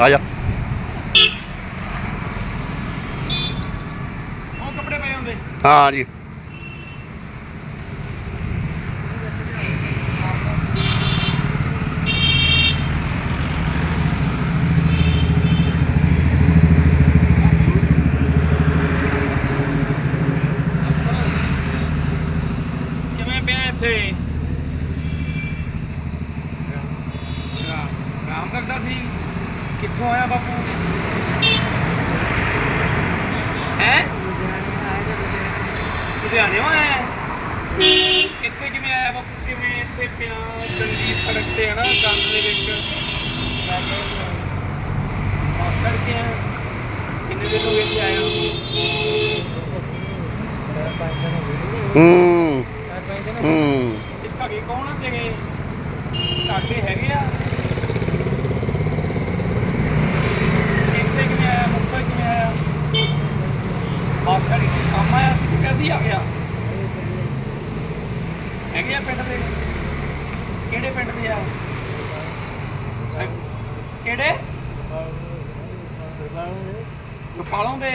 ਆ ਜਾ। ਉਹ ਕੱਪੜੇ ਪਏ ਹੁੰਦੇ। ਹਾਂ ਜੀ। ਕਿਵੇਂ ਪਿਆ ਇੱਥੇ? ਰਾਮ ਰਾਮ ਕਰਦਾ ਸੀ। ਕਿੱਥੋਂ ਆਇਆ ਬਾਪੂ? ਹੈ? ਲੁਧਿਆਣੇ ਆਇਆ? ਇੱਥੇ ਕਿਵੇਂ ਆਇਆ ਬਾਪੂ? ਕਿਵੇਂ ਇੱਥੇ ਪਿਆ ਗੰਦੀ ਸੜਕ ਤੇ ਹੈ ਨਾ ਗੰਦ ਦੇ ਵਿੱਚ? ਮਾਸਟਰ ਕੇ ਕਿੰਨੇ ਦਿਨ ਹੋ ਗਏ ਇੱਥੇ ਆਇਆ ਹੂੰ। ਹੂੰ ਇਹ ਧਗੇ ਕੌਣ ਆ ਤੇਰੇ? ਧਾਗੇ ਹੈਗੇ ਆ ਇੱਥੇ ਕਿਵੇਂ ਆਇਆ ਮੁੱਖਾ ਕਿਵੇਂ ਆਇਆ ਮਾਸਟਰ ਇੱਥੇ ਕੰਮ ਆਇਆ ਸੀ ਕਿ ਵੈਸੇ ਹੀ ਆ ਗਿਆ ਹੈਗੇ ਆ ਪਿੰਡ ਦੇ ਕਿਹੜੇ ਪਿੰਡ ਦੇ ਆ ਹੈਂ? ਕਿਹੜੇ? ਗੋਪਾਲੋਂ ਦੇ।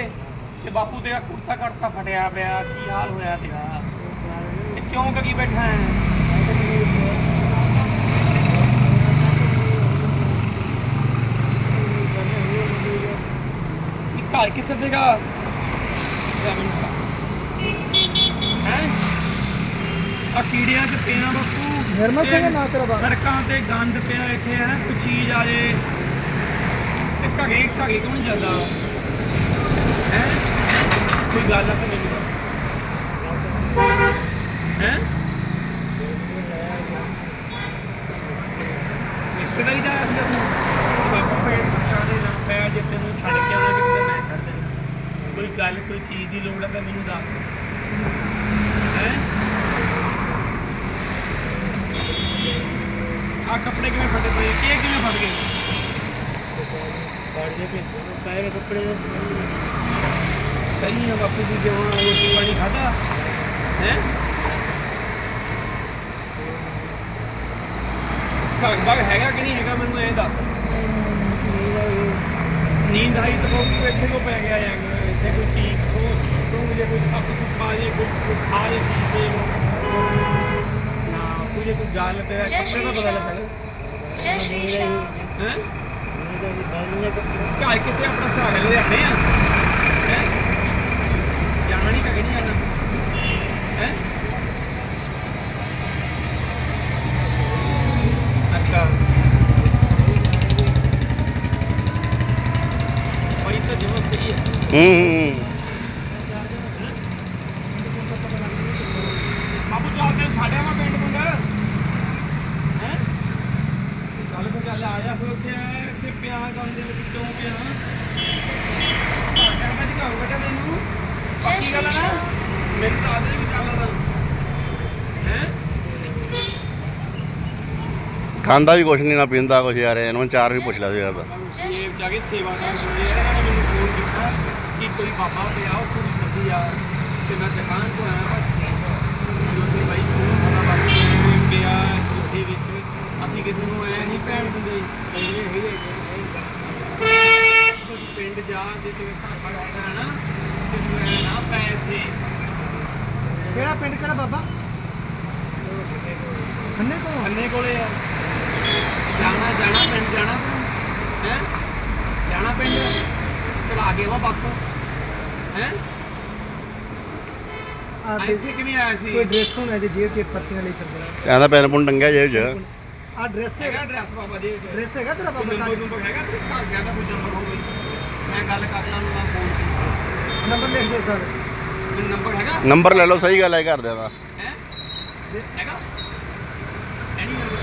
ਤੇ ਬਾਪੂ ਤੇਰਾ ਕੁੜਤਾ ਕੜਤਾ ਫਟਿਆ ਪਿਆ, ਕੀ ਹਾਲ ਹੋਇਆ ਤੇਰਾ? ਤੇ ਕਿਉਂ ਕਰੀ ਬੈਠਾ ਹੈ? ਇਹ ਘਰ ਕਿੱਥੇ ਦੇਗਾ ਹੈ? ਆ ਕੀੜਿਆਂ ਚ ਪਿਆ ਬਾਪੂ ਨਿਰਮਲ ਸਿੰਘ ਤੇ ਨਾਂ ਤੇਰਾ ਬਾਪ? ਸੜਕਾਂ ਤੇ ਗੰਦ ਪਿਆ ਇੱਥੇ ਹੈ? ਕੋਈ ਚੀਜ਼ ਆ ਜੇ। ਤੇ ਘਗੇ ਘਗੇ ਕੌਣ ਜਾਂਦਾ? ਹੈ? ਕੋਈ ਗੱਲ ਆ ਤਾਂ ਹੈ? ਰਿਸ਼ਤੇਦਾਰੀ ਦਾ ਬਾਪੂ ਦੇ ਪਿਆ ਜੇ ਤੈਨੂੰ ਛੱਡ ਕੇ ਆਉਣਾ ਕਿ ਮੈਂ ਛੱਡ ਦੇਣਾ। ਕੋਈ ਗੱਲ ਕੋਈ ਚੀਜ਼ ਦੀ ਲੋੜ ਹੈ ਤਾਂ ਮੈਨੂੰ ਦੱਸ। ਹੈ? ਆ ਕੱਪੜੇ ਕਿਵੇਂ ਫਟੇ ਪਏ? ਕੀ ਕਿਵੇਂ ਫਟ ਗਏ? ਸਹੀ ਹੈ ਬਾਪੂ ਜੀ ਜਿਵੇਂ ਰੋਟੀ ਪਾਣੀ ਖਾਦਾ ਹੈ? ਘਰ ਬਾਗ ਹੈਗਾ ਕਿ ਨਹੀਂ ਹੈਗਾ, ਮੈਨੂੰ ਇਹ ਦੱਸ। ਨੀਂਦ ਆਈ ਤਾਂ ਬਾਪੂ ਇੱਥੇ ਕੋ ਪੈ ਗਿਆ ਯਾਰ, ਇੱਥੇ ਕੋਈ ਚੀਜ਼ ਸੋ ਸੋ ਜੇ ਕੋਈ ਸੱਪ ਸੁੱਪ ਆ ਜੇ, ਕੋਈ ਖਾ ਜੇ, ਚੀਜ਼ ਤੇ ਕੱਪੜੇ ਦਾ ਸ਼੍ਰੀ ਪਤਾ ਸ਼ਾਮ। ਲੱਗਾ ਜੈ ਸ਼੍ਰੀ ਸ਼ਾਮ। ਹੈ? ਘਰ ਕਿੱਥੇ ਆਪਣਾ ਹੈ ਲੁਧਿਆਣੇ ਆ। ਹੈ? ਜਾਣਾ ਨਹੀਂ ਕਗੇ ਨਹੀਂ ਜਾਣਾ। ਹੈ? ਅੱਛਾ। ਭਾਈ ਤਾਂ ਜਮਾ ਸਹੀ ਹੈ ਹੂੰ ਚੱਲਦੇ ਸਾਡੇ ਵਾ ਪਿੰਡ ਮੁੰਡਾ ਹੈ ਚੱਲ ਫਿਰ ਚੱਲ ਆ ਜਾ ਫਿਰ ਉੱਥੇ ਇੱਥੇ ਪਿਆ ਗੰਦ ਦੇ ਵਿੱਚ ਕਿਉਂ ਪਿਆ ਘਰ ਮੈਂ ਦਿਖਾਉ ਬੇਟਾ ਮੈਨੂੰ ਪੱਕੀ ਗੱਲ ਆ ਨਾ ਮੇਰੀ ਤਾਂ ਆਦਤ ਵੀ ਚੱਲ ਰਹਾ ਹੈ? ਖਾਂਦਾ ਵੀ ਕੁਛ ਨਹੀਂ ਨਾ ਪੀਂਦਾ ਕੁਛ ਯਾਰ ਇਹਨੂੰ ਚਾਰ ਵੀ ਪੁੱਛ ਲਿਆ ਸੀ ਯਾਰ ਦਾ ਇਹ ਜਾ ਕੇ ਸੇਵਾਦਾਰ ਹੋਏ ਇਹਨਾਂ ਨੇ ਮੈਨੂੰ ਫੋਨ ਕੀਤਾ ਕਿ ਕੋਈ ਬਾਬਾ ਪਿਆ ਉਹ ਕੁੜੀ ਆ ਤੇ ਮੈਂ ਦੁਕਾਨ ਤੋਂ ਆਇਆ ਬਸ ਜੋ ਤੇ ਬਾਈ ਨੂੰ ਪਤਾ ਲੱਗ ਗਿਆ ਕੋਈ ਪਿਆ ਉਹਦੇ ਵਿੱਚ ਅਸੀਂ ਕਿਸੇ ਨੂੰ ਐ ਨਹੀਂ ਭੈਣ ਦਿੰਦੇ ਕੁਝ ਪਿੰਡ ਜਾ ਜੇ ਤੇ ਘਰ ਹੈ ਨਾ ਤੇ ਤੂੰ ਐ ਨਾ ਪੈ ਇੱਥੇ ਕਿਹੜਾ ਪਿੰਡ ਕਿਹੜਾ ਬਾਬਾ? ਖੰਨੇ ਤੋਂ ਅੰਨੇ ਕੋਲੇ ਆ। ਜਾਣਾ ਜਾਣਾ ਪਿੰਡ ਜਾਣਾ ਤੂੰ ਹੈ? ਜਾਣਾ ਪਿੰਡ? ਚਲਾ ਕੇ ਵਾ ਬੱਸ। ਹੈ? ਆ ਇੱਥੇ ਕਿਵੇਂ ਆਇਆ ਕੋਈ ਸੀ ਡਰੈਸ ਹੋਣਾ ਇਹਦੀ ਜੇਬ 'ਚ ਪਰਚੀਆਂ ਲਈ ਫਿਰਦੇ ਕਹਿੰਦਾ ਪੈਨ ਪੁੰਨ ਟੰਗਿਆ ਜੇਬ 'ਚ। ਆ ਡਰੈਸ ਹੈਗਾ। ਹੈਗਾ ਐਡਰੈਸ ਬਾਬਾ ਜੀ। ਡਰੈਸ ਹੈਗਾ ਤੇਰਾ ਬਾਬਾ ਨੰਬਰ ਦਾ ਨੰਬਰ ਹੈਗਾ? ਤੇ ਘਰ ਗਿਆ ਤਾਂ ਕੋਈ ਨੰਬਰ ਹੋਵੇ। ਮੈਂ ਗੱਲ ਕਰ ਲਾਂ ਉਹਨੂੰ ਫੋਨ ਤੇ ਨੰਬਰ ਲਿਖ ਦੇ ਸਰ। ਮੈਨੂੰ ਨੰਬਰ ਹੈਗਾ? ਨੰਬਰ ਲੈ ਲਓ ਸਹੀ ਗੱਲ ਹੈ ਘਰਦਿਆਂ ਦਾ। ਹੈ? ਹੈਗਾ? ਐਨੀ ਨੰਬਰ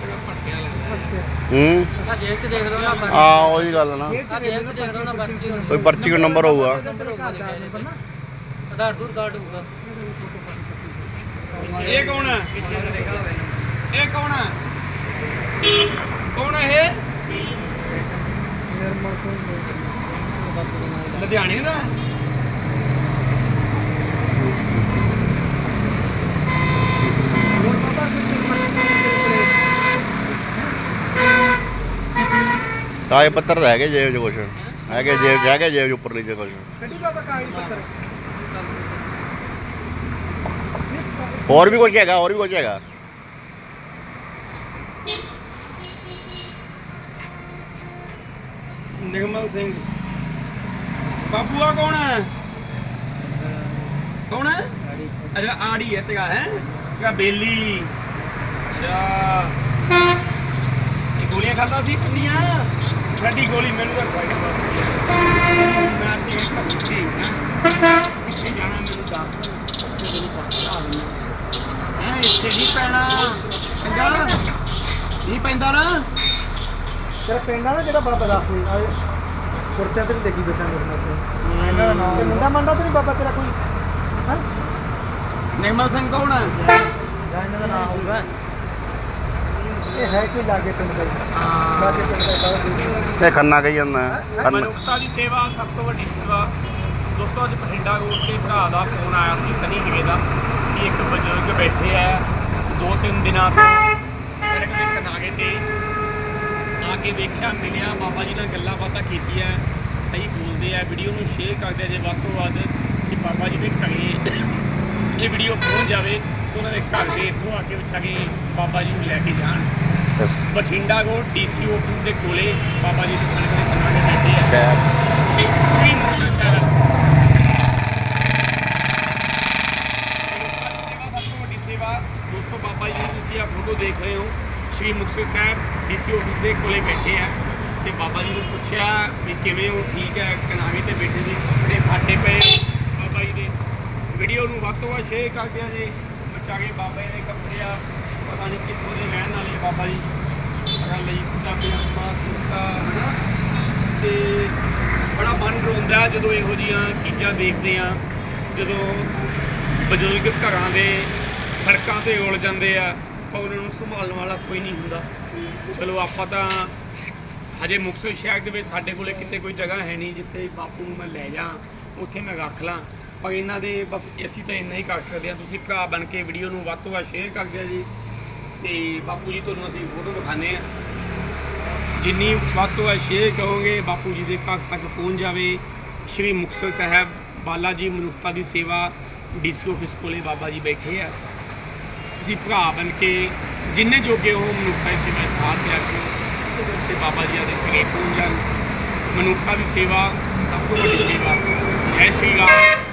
ਜਗ੍ਹਾ ਪਟਿਆ ਲੱਗਦਾ ਹੈ। ਆ ਜੇਬ 'ਚ ਦੇਖ ਲਓ ਨਾ ਪਰ ਆ ਉਹੀ ਗੱਲ ਨਾ। ਜੇਬ 'ਚ ਆ ਜੇਬ 'ਚ ਦੇਖ ਲਓ ਨਾ ਪਰਚੀ ਹੋਣੀ। ਕੋਈ ਪਰਚੀ ਕੋ ਨੰਬਰ ਹੋਊਗਾ। ਦਾ ਆਧਾਰ ਦੂਰ ਕਾਰਡ ਹੋਊਗਾ। ਇਹ ਇਹ ਪੱਤਰ ਲੈ ਗਏ ਜੇਬ ਚ ਕੁਛ। ਹੈਗੇ ਜੇਬ ਜਾ ਕੇ ਜੇਬ ਉੱਪਰ ਨੀਚੇ ਕੁਛ। ਗੱਡੀ ਬਾਬਾ ਕਾਗਜ਼ ਪੱਤਰ। ਹੋਰ ਵੀ ਕੁਛ ਹੈਗਾ, ਹੋਰ ਵੀ ਕੁਛ ਹੈਗਾ। ਨਿਰਮਲ ਸਿੰਘ। ਬਾਬੂ ਕੌਣ ਹੈ? ਕੌਣ ਹੈ? ਅੱਛਾ, ਆੜੀ ਹੈ ਤੇਰਾ ਹੈ? ਤੇਰਾ ਬੇਲੀ। ਅੱਛਾ। ਇਹ ਗੋਲੀਆਂ ਖਾਂਦਾ ਸੀ ਪਿੰਡੀਆਂ ਛੱਡੀ ਗੋਲੀ ਮੈਨੂੰ ਤਾਂ ਖਵਾਈ ਮੈਂ ਤੇ ਇੱਕ ਕੱਪੜੀ ਜਾਣਾ ਮੈਨੂੰ ਦੱਸ, ਤੇ ਤੈਨੂੰ ਪਤਾ ਆ ਗਈ ਹੈ ਇੱਥੇ ਨਹੀਂ ਪੈਣਾ? ਚੰਗਾ ਨਹੀਂ ਪੈਂਦਾ ਨਾ? ਤੇਰਾ ਪਿੰਡ ਆ ਨਾ ਜਿਹੜਾ ਬਾਬਾ ਦੱਸ ਸੀ ਆ ਕੁਰਤਿਆਂ ਤੇ ਵੀ ਦੇਖੀ ਬੈਠਾ ਮੇਰੇ ਨਾਲ ਇਹਨਾਂ ਦਾ ਨਾਮ ਮੁੰਡਾ ਮੰਡਾ ਤੇ ਨਹੀਂ ਬਾਬਾ ਤੇਰਾ ਕੋਈ? ਹਾਂ? ਨਿਰਮਲ ਸਿੰਘ ਕੌਣ ਹੈ? ਜਾਂ ਇਹਨਾਂ ਦਾ ਨਾਮ ਹੋਊਗਾ। ਇਹ ਹੈ ਕੋਈ ਲਾਗੇ ਪਿੰਡ ਦਾ ਹੀ। ਲਾਗੇ ਪਿੰਡ ਦਾ ਬਾਬਾ ਜੀ ਇਹ ਖੰਨਾ ਕਹੀ ਜਾਂਦਾ ਖੰਨਾ। ਮਨੁੱਖਤਾ ਦੀ ਸੇਵਾ ਸਭ ਤੋਂ ਵੱਡੀ ਸੇਵਾ। ਦੋਸਤੋ ਅੱਜ ਬਠਿੰਡਾ ਰੋਡ ਤੇ ਭਰਾ ਦਾ ਫੋਨ ਆਇਆ ਸੀ ਸਨੀ ਜਗੇ ਦਾ। ਕਿ ਇੱਕ ਬਜ਼ੁਰਗ ਬੈਠੇ ਆ ਦੋ ਤਿੰਨ ਦਿਨਾਂ ਤੋਂ ਸੜਕ ਦੇ ਕਿਨਾਰੇ ਤੇ ਆ ਕੇ ਵੇਖਿਆ ਮਿਲਿਆ ਬਾਬਾ ਜੀ ਨਾਲ ਗੱਲਾਂ ਬਾਤਾਂ ਕੀਤੀਆਂ ਸਹੀ ਬੋਲਦੇ ਆ ਵੀਡੀਓ ਨੂੰ ਸ਼ੇਅਰ ਕਰਦੇ ਜੇ ਵੱਧ ਤੋਂ ਵੱਧ ਕਿ ਬਾਬਾ ਜੀ ਦੇ ਘਰੇ ਇਹ ਵੀਡੀਓ ਪਹੁੰਚ ਜਾਵੇ ਤੇ ਉਹਨਾਂ ਦੇ ਘਰ ਦੇ ਇੱਥੋਂ ਆ ਕੇ ਵਿਚਾ ਕੇ ਬਾਬਾ ਜੀ ਨੂੰ ਲੈ ਕੇ ਜਾਣ। ਬਸ। ਬਠਿੰਡਾ ਰੋਡ ਡੀਸੀ ਆਫਿਸ ਦੇ ਕੋਲੇ ਬਾਬਾ ਜੀ ਦੇ ਸੜਕ ਦੇ ਕਿਨਾਰੇ ਬੈਠੇ। ਆ ਕੈਬ ਕੀ ਮੁਕਤਸਰ ਸੇਵਾ ਸਭ ਤੋਂ ਵੱਡੀ ਸੇਵਾ ਦੋਸਤੋ ਬਾਬਾ ਜੀ ਦੀ ਤੁਸੀਂ ਆ ਫੋਟੋ ਦੇਖ ਰਹੇ ਹੋ, ਸ਼੍ਰੀ ਮੁਕਤਸਰ ਸਾਹਿਬ ਡੀਸੀ ਆਫਿਸ ਦੇ ਕੋਲੇ ਬੈਠੇ ਆ ਤੇ ਬਾਬਾ ਜੀ ਨੂੰ ਪੁੱਛਿਆ ਵੀ ਕਿਵੇਂ ਹੋ, ਠੀਕ ਹੈ ਕਿਨਾਰੇ ਤੇ ਬੈਠੇ ਜੀ ਕੱਪੜੇ ਫਾਟੇ ਪਏ ਬਾਬਾ ਜੀ ਦੇ ਵੀਡੀਓ ਨੂੰ ਵੱਧ ਤੋਂ ਵੱਧ ਸ਼ੇਅਰ ਕਰਦੇ ਆ ਜੀ। ਬਚਾ ਕੇ ਬਾਬਾ ਜੀ ਦੇ ਕੱਪੜੇ ਆ, ਪਤਾ ਨਹੀਂ ਕਿੱਥੋਂ ਦੇ ਰਹਿਣ ਵਾਲੇ ਬਾਬਾ ਜੀ। ਅਗਰ ਲਈ ਪੰਜਾਬੀ ਆਪਾਂ ਕੁੱਤਾ ਹਨਾ? ਤੇ ਬੜਾ ਮਨ ਰੋਂਦਾ ਜਦੋਂ ਇਹੋ ਜੀਆਂ ਚੀਜ਼ਾਂ ਦੇਖਦੇ ਆ, ਜਦੋਂ ਬਜ਼ੁਰਗ ਘਰਾਂ ਦੇ ਸੜਕਾਂ ਤੇ ਉਲ ਜਾਂਦੇ ਆ। ਪਰ ਉਹਨਾਂ ਨੂੰ ਸੰਭਾਲਣ ਵਾਲਾ ਕੋਈ ਨਹੀਂ ਹੁੰਦਾ। ਚਲੋ ਆਪਾਂ ਤਾਂ ਹਜੇ ਮੁਕਤਸਰ ਸ਼ਹਿਰ ਦੇ ਵਿੱਚ ਸਾਡੇ ਕੋਲੇ ਕਿਤੇ ਕੋਈ ਜਗ੍ਹਾ ਹੈ ਨਹੀਂ ਜਿੱਥੇ ਬਾਪੂ ਨੂੰ ਮੈਂ ਲੈ ਜਾ, ਉੱਥੇ ਮੈਂ ਰੱਖ ਲਾਂ। ਪਰ ਇਹਨਾਂ ਦੇ ਬਸ ਅਸੀਂ ਤਾਂ ਇੰਨਾ ਹੀ ਕਰ ਸਕਦੇ ਹਾਂ। ਤੁਸੀਂ ਭਰਾ ਬਣ ਕੇ ਵੀਡੀਓ ਨੂੰ ਵੱਧ ਤੋਂ ਵੱਧ ਸ਼ੇਅਰ ਕਰ ਦਿਓ ਜੀ। ਤੇ ਬਾਪੂ ਜੀ ਤੁਹਾਨੂੰ ਅਸੀਂ ਫੋਟੋ ਦਿਖਾਣੇ ਆ ਜਿੰਨੀ ਵੱਧ ਤੋਂ ਵੱਧ ਸ਼ੇਅਰ ਕਰੋਗੇ, ਬਾਪੂ ਜੀ ਦੇ ਘਰ ਤੱਕ ਪਹੁੰਚ ਜਾਵੇ। ਸ਼੍ਰੀ ਮੁਕਤਸਰ ਸਾਹਿਬ, ਬਾਲਾ ਜੀ ਮਨੁੱਖਤਾ ਦੀ ਸੇਵਾ ਡੀਸੀ ਆਫਿਸ ਕੋਲੇ ਬਾਬਾ ਜੀ ਬੈਠੇ ਆ। ਤੁਸੀਂ ਭਰਾ ਬਣ ਕੇ ਜਿੰਨੇ ਜੋਗੇ ਹੋ, ਮਨੁੱਖਤਾ ਦੀ ਸੇਵਾ 'ਚ ਸਾਥ ਦਿਆ ਕਰੋ ਤੇ ਬਾਬਾ ਜੀ ਦੇ ਘਰੇ ਪਹੁੰਚ ਜਾਣ। ਮਨੁੱਖਤਾ ਦੀ ਸੇਵਾ ਸਭ ਤੋਂ ਵੱਡੀ ਸੇਵਾ ਜੈ ਸ਼੍ਰੀ ਰਾਮ।